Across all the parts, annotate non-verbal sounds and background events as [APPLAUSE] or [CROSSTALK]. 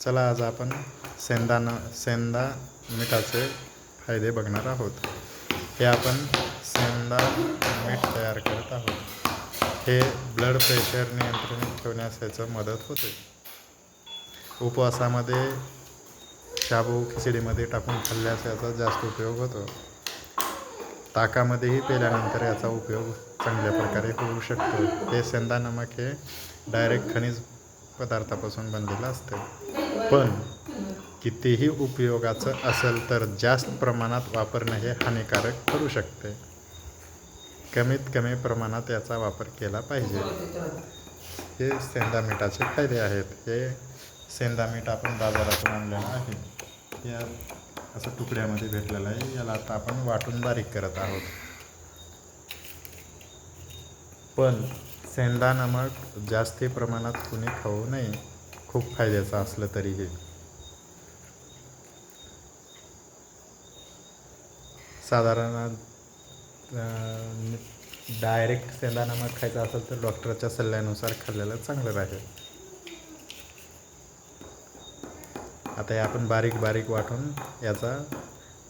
चला आज आपण सेंदाना सेंदा मिठाचे फायदे बघणार आहोत. हे आपण सेंदा मीठ तयार करत आहोत. हे ब्लड प्रेशर नियंत्रित ठेवण्यास याचं मदत होते. उपवासामध्ये शाबू खिचडीमध्ये टाकून खाल्ल्यास याचा जास्त उपयोग होतो. ताकामध्येही पेल्यानंतर याचा उपयोग चांगल्या प्रकारे होऊ शकतो. हे सेंदा नमक हे डायरेक्ट खनिज पदार्थापासून बनलेलं असते. पण कितीही उपयोगाचं असेल तर जास्त प्रमाणात वापरणं हे हानिकारक ठरू शकते. कमीत कमी प्रमाणात याचा वापर केला पाहिजे. हे सेंदा मिठाचे फायदे आहेत. हे सेंदा मीठ आपण बाजारातून आणलेलं आहे. या असं तुकड्यामध्ये भेटलेलं आहे. याला आता आपण वाटून बारीक करत आहोत. पण सेंदा नमक जास्ती प्रमाणात कुणी खाऊ नये. खूप फायद्याचं असलं तरीही साधारण डायरेक्ट सेंदा खायचं असेल तर डॉक्टरच्या सल्ल्यानुसार खाल्लेलं चांगलं राहील. आता हे आपण बारीक बारीक वाटून याचा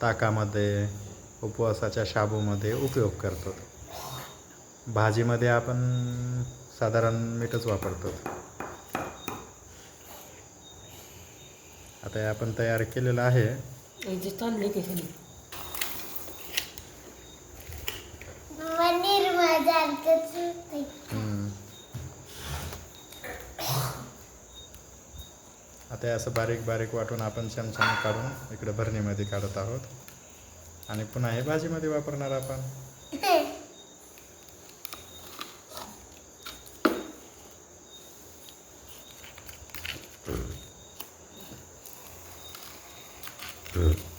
ताकामध्ये उपवासाच्या शाबूमध्ये उपयोग करतो. भाजीमध्ये आपण साधारण मीठच वापरतो. आता हे आपण तयार केलेलं आहे. आता हे असं बारीक बारीक वाटून आपण चमच्याने काढून इकडे भरणीमध्ये काढत आहोत. आणि पुन्हा हे भाजीमध्ये वापरणार आपण. [LAUGHS] Mm.